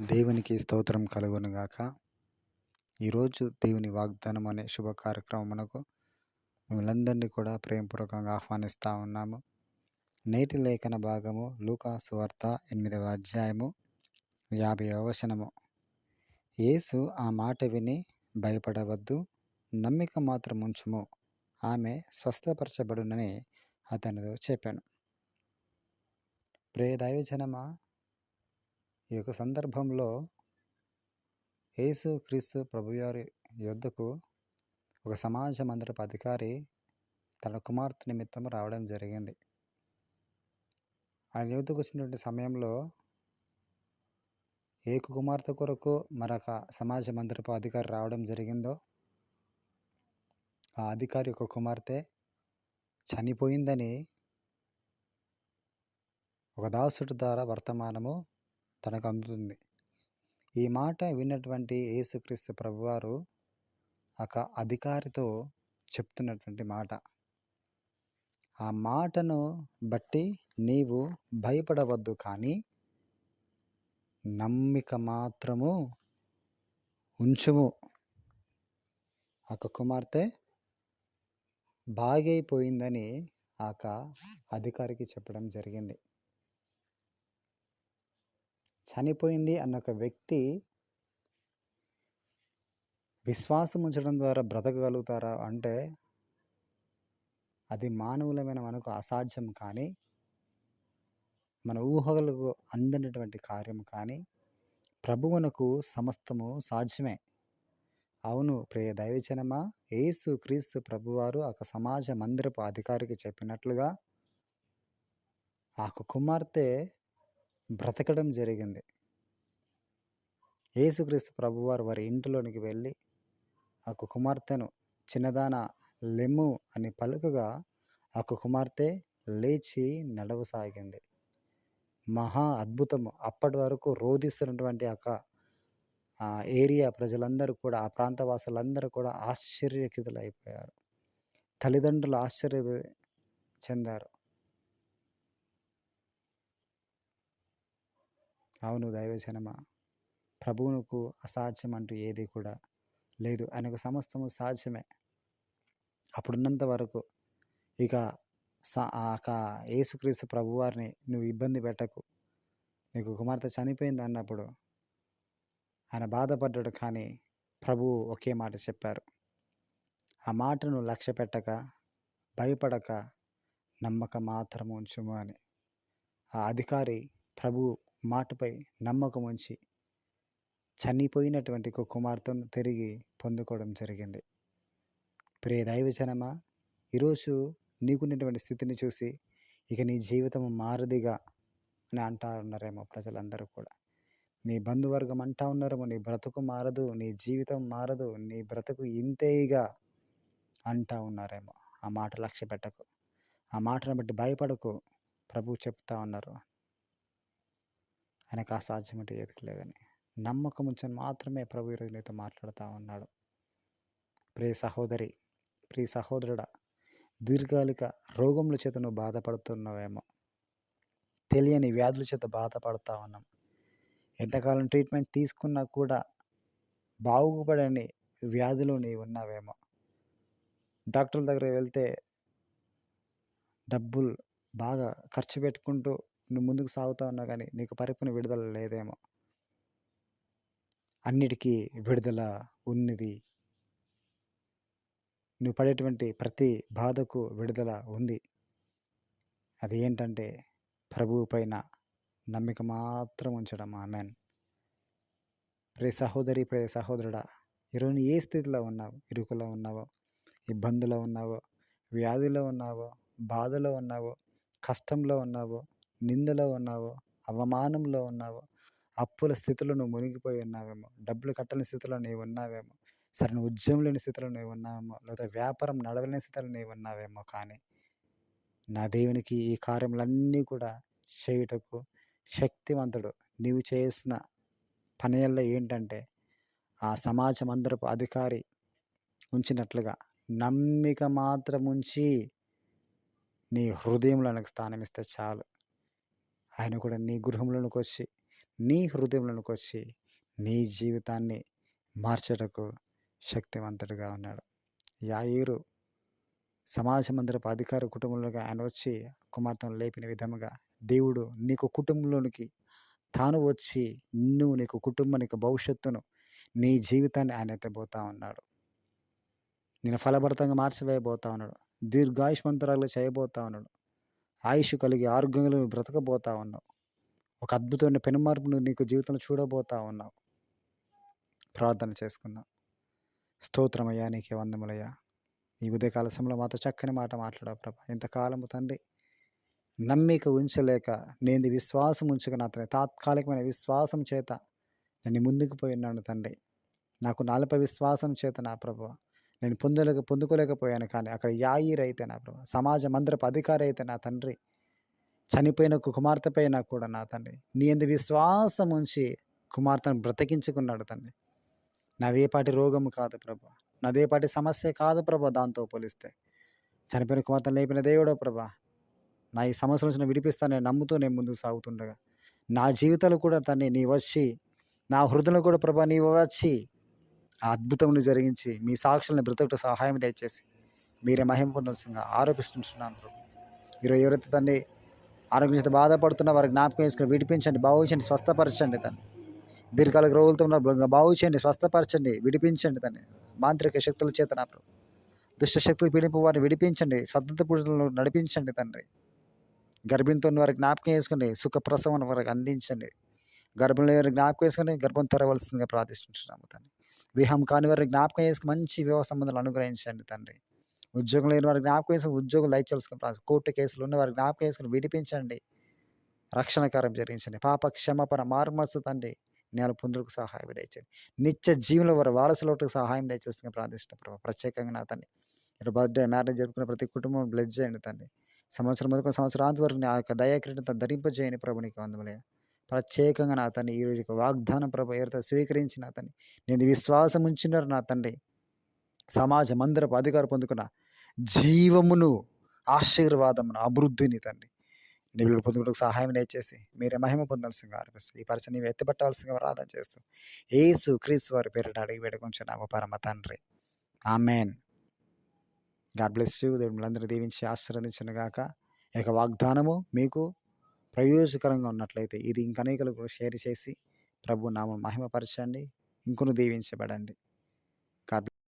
దేవునికి స్తోత్రం కలుగునుగాక ఈరోజు దేవుని వాగ్దానం అనే శుభ కార్యక్రమమునకు మిమ్మల్ందరినీ కూడా ప్రేమపూర్వకంగా ఆహ్వానిస్తూ ఉన్నాము. నేటి లేఖన భాగము లూకా సువార్త ఎనిమిదవ అధ్యాయము యాభై వచనము. యేసు ఆ మాట విని భయపడవద్దు నమ్మిక మాత్రం ఉంచుము. ఆమె స్వస్థపరచబడునని అతనితో చెప్పాను. ప్రియ దైవజనమా ఈ యొక్క సందర్భంలో యేసు క్రీస్తు ప్రభువారి యొద్దకు ఒక సమాజ మందిరపు అధికారి తన కుమార్తె నిమిత్తం రావడం జరిగింది. ఆయన యుద్ధకు వచ్చినటువంటి సమయంలో ఏ కుమార్తె కొరకు మరొక సమాజ మందిరపు అధికారి రావడం జరిగిందో ఆ అధికారి యొక్క కుమార్తె చనిపోయిందని ఒక దాసుడు ద్వారా వర్తమానము తనకు అందుతుంది ఈ మాట విన్నటువంటి యేసుక్రీస్తు ప్రభువారు ఒక అధికారితో చెప్తున్నటువంటి మాట. ఆ మాటను బట్టి నీవు భయపడవద్దు కానీ నమ్మిక మాత్రము ఉంచుము. ఒక కుమార్తె బాగైపోయిందని ఆక అధికారికి చెప్పడం జరిగింది. చనిపోయింది అన్న ఒక వ్యక్తి విశ్వాసం ఉంచడం ద్వారా బ్రతకగలుగుతారా అంటే అది మానవులమైన మనకు అసాధ్యం కానీ మన ఊహలకు అందనటువంటి కార్యం కానీ ప్రభువునకు సమస్తము సాధ్యమే. అవును ప్రియ దైవచనమా యేసు క్రీస్తు ప్రభువారు ఒక సమాజ మందిరపు అధికారికి చెప్పినట్లుగా ఆ కుమార్తె బ్రతకడం జరిగింది. యేసుక్రీస్తు ప్రభువారు వారి ఇంటిలోనికి వెళ్ళి ఆ కుమార్తెను చిన్నదాన లెమ్ము అని పలుకగా ఆ కుమార్తె లేచి నడవసాగింది. మహా అద్భుతము. అప్పటి వరకు రోధిస్తున్నటువంటి ఒక ఏరియా ప్రజలందరూ కూడా ఆ ప్రాంత వాసులందరూ కూడా ఆశ్చర్యకితులైపోయారు. తల్లిదండ్రులు ఆశ్చర్య చెందారు. అవును దైవజనమ ప్రభువునకు అసాధ్యం అంటూ ఏది కూడా లేదు. ఆయనకు సమస్తము సాధ్యమే. అప్పుడున్నంత వరకు ఇక ఆక యేసుక్రీస్తు ప్రభువారిని నువ్వు ఇబ్బంది పెట్టకు. నీకు కుమార్తె చనిపోయింది అన్నప్పుడు ఆయన బాధపడ్డాడు కానీ ప్రభువు ఒకే మాట చెప్పారు. ఆ మాటను లక్ష్య పెట్టక భయపడక నమ్మక మాత్రం ఉంచుము అని. ఆ అధికారి ప్రభు మాటపై నమ్మకం ఉంచి చనిపోయినటువంటి ఒక కుమార్తెను తిరిగి పొందుకోవడం జరిగింది. ప్రియ దైవజనమా ఈరోజు నీకున్నటువంటి స్థితిని చూసి ఇక నీ జీవితం మారదిగా అని అంటా ఉన్నారేమో ప్రజలందరూ కూడా. నీ బంధువర్గం అంటా ఉన్నారేమో నీ బ్రతుకు మారదు నీ జీవితం మారదు నీ బ్రతుకు ఇంతేగా అంటా ఉన్నారేమో. ఆ మాట లక్ష్య పెట్టకు ఆ మాటను బట్టి భయపడకు ప్రభు చెప్తా ఉన్నారు. ఆయనకు అసాధ్యం అంటే ఏది లేదని. నమ్మకం ఉంచని మాత్రమే ప్రభు ఈరోజు నీతో మాట్లాడుతూ ఉన్నాడు. ప్రియ సహోదరి ప్రియ సహోదరుడా దీర్ఘకాలిక రోగముల చేత నువ్వు బాధపడుతున్నావేమో. తెలియని వ్యాధుల చేత బాధపడుతూ ఉన్నాం. ఎంతకాలం ట్రీట్మెంట్ తీసుకున్నా కూడా బాగుపడని వ్యాధులు నీ ఉన్నావేమో. డాక్టర్ల దగ్గర వెళ్తే డబ్బులు బాగా ఖర్చు పెట్టుకుంటూ నువ్వు ముందుకు సాగుతా ఉన్నా కానీ నీకు పరిపూర్ణ విడుదల లేదేమో. అన్నిటికీ విడుదల ఉన్నది. నువ్వు పడేటువంటి ప్రతి బాధకు విడుదల ఉంది. అది ఏంటంటే ప్రభువు పైన నమ్మిక మాత్రం ఉంచడం. ఆమెన్. ప్రే సహోదరి ప్రే సహోదరుడా ఈరోజు ఏ స్థితిలో ఉన్నావు? ఇరుకులో ఉన్నావో? ఇబ్బందులో ఉన్నావో? వ్యాధిలో ఉన్నావో? బాధలో ఉన్నావో? కష్టంలో ఉన్నావో? నిందలో ఉన్నావో అవమానంలో ఉన్నావో అప్పుల స్థితిలో నువ్వు మునిగిపోయి ఉన్నావేమో డబ్బులు కట్టని స్థితిలో నీవు ఉన్నావేమో సరైన ఉద్యోగం లేని స్థితిలో నీవు ఉన్నావేమో లేదా వ్యాపారం నడవలేని స్థితిలో నీవు ఉన్నావేమో కానీ నా దేవునికి ఈ కార్యములన్నీ కూడా చేయుటకు శక్తివంతుడు. నీవు చేసిన పనియల్లో ఏంటంటే ఆ సమాజం అందరపు అధికారి ఉంచినట్లుగా నమ్మిక మాత్రం ఉంచి నీ హృదయంలో నాకు స్థానం ఇస్తే చాలు. ఆయన కూడా నీ గృహంలోనికి వచ్చి నీ హృదయంలోనికి వచ్చి నీ జీవితాన్ని మార్చటకు శక్తివంతుడుగా ఉన్నాడు. యాయిరు సమాజ మందిరపు అధికార కుటుంబంలోకి ఆయన వచ్చి కుమార్తెను లేపిన విధముగా దేవుడు నీకు కుటుంబంలోనికి తాను వచ్చి నువ్వు నీకు కుటుంబం నీకు భవిష్యత్తును నీ జీవితాన్ని ఆయన ఎత్తబోతా ఉన్నాడు. నేను ఫలభరితంగా మార్చివేయబోతా ఉన్నాడు. దీర్ఘాయుష్మంతురాలు చేయబోతా ఉన్నాడు. ఆయుష్ కలిగి ఆరోగ్యంలో బ్రతకబోతా ఉన్నావు. ఒక అద్భుతమైన పెనుమార్పును నీకు జీవితంలో చూడబోతా ఉన్నావు. ప్రార్థన చేసుకుందాం. స్తోత్రమయ్యా నీకే వందములయ్యా. ఈ ఉదయకాల సమయంలో మాతో చక్కని మాట మాట్లాడావు ప్రభా. ఇంతకాలము తండ్రి నమ్మిక ఉంచలేక నేను విశ్వాసం ఉంచక అతని తాత్కాలికమైన విశ్వాసం చేత నేను ముందుకు పోయినాను తండ్రి. నాకు నాలుప విశ్వాసం చేత నా ప్రభు. నేను పొందలేక పొందుకోలేకపోయాను కానీ అక్కడ యాయిర్ అయితే నా ప్రభు సమాజ మందిరపు అధికారి అయితే నా తండ్రి. చనిపోయిన కుమార్తెపై నా కూడా నా తండ్రి. నీ ఎందు విశ్వాసం ఉంచి కుమార్తెను బ్రతికించుకున్నాడు తండ్రి. నాదేపాటి రోగం కాదు ప్రభా. నాదేపాటి సమస్య కాదు ప్రభా దాంతో పోలిస్తే. చనిపోయిన కుమార్తెను లేపిన దేవుడో ప్రభా. నా ఈ సమస్య నుంచి విడిపిస్తా నేను నమ్ముతూ నేను ముందుకు సాగుతుండగా. నా జీవితాలు కూడా తన్ని నీ వచ్చి నా హృదయంలో కూడా ప్రభా నీవు వచ్చి అద్భుతమును జరిగించి మీ సాక్షులను బ్రతుకుట సహాయం దయచేసి మీరే మహిమ పొందాల్సిందిగా ఆరోపిస్తుంటున్నాను ప్రభు. ఈరోజు ఎవరైతే తండ్రి ఆరోగ్యం చేత బాధపడుతున్న వారికి జ్ఞాపకం చేసుకుని విడిపించండి బాగుంచండి స్వస్థపరచండి తను దీర్ఘకాలిక రోగులతో ఉన్న బాగుచేయండి స్వస్థపరచండి విడిపించండి తను మాంత్రిక శక్తుల చేత నా ప్రభు. దుష్ట శక్తులు పీడింపు వారిని విడిపించండి స్వతంత్ర పూజలను నడిపించండి తండ్రి. గర్భింతో ఉన్న వారికి జ్ఞాపకం చేసుకుని సుఖ ప్రసవం వారికి అందించండి. గర్భంలో వారికి జ్ఞాపకం చేసుకుని గర్భం తెరవలసిందిగా ప్రార్థిస్తున్నాము తండ్రి. విహం కాని వారికి జ్ఞాపకం చేసుకుని మంచి వివాహ సంబంధాలు అనుగ్రహించండి తండ్రి. ఉద్యోగం లేని వారికి జ్ఞాపకం చేసుకుని ఉద్యోగం దయచేసుకుని కోర్టు కేసులు ఉన్న వారికి జ్ఞాపకం చేసుకుని విడిపించండి. రక్షణకారం జరిగించండి. పాప క్షమపర మార్మర్సు తండ్రి. నేల పుందులకు సహాయం దయచేయండి. నిత్య జీవుల వారి వారసులకు సహాయం దయచేస్తున్న ప్రార్థిస్తున్న ప్రభావ ప్రత్యేకంగా నా తండ్రి. మీరు బర్త్డే మ్యారేజ్ జరుపుకున్న ప్రతి కుటుంబం బ్లెస్ చేయండి తండ్రి. సంవత్సరం మొదటి సంవత్సరాంత వరకు నా యొక్క దయాకిరీటంతో ధరింపజేయని ప్రభునికి నీకు వందములే. ప్రత్యేకంగా నా తండ్రి ఈ రోజు వాగ్దానం ప్రభ ఎవరితో స్వీకరించి నా తండ్రి. నేను విశ్వాసం ఉంచినారు నా తండ్రి. సమాజ అందరపు అధికారం పొందుకున్న జీవమును ఆశీర్వాదమును అభివృద్ధిని తండ్రి. నిధులు పొందుకు సహాయం నేర్చేసి మీరే మహిమ పొందాల్సిందిగా అనిపిస్తుంది ఈ పరిచయం నీవు ఎత్తిపెట్టాల్సిందిగా ప్రార్థన చేస్తూ ఏసు క్రీస్తు వారి పేరిట అడిగి వేడుకొంచు పరమ తండ్రి. ఆమెన్. God bless you. దేవుళ్ళందరూ దీవించి ఆశీర్వదించిన గాక ఈ యొక్క వాగ్దానము మీకు ప్రయోజకరంగా ఉన్నట్లయితే ఇది ఇంకనేకలకు షేర్ చేసి ప్రభు నామం మహిమపరచండి. ఇంకొను దీవించబడండి.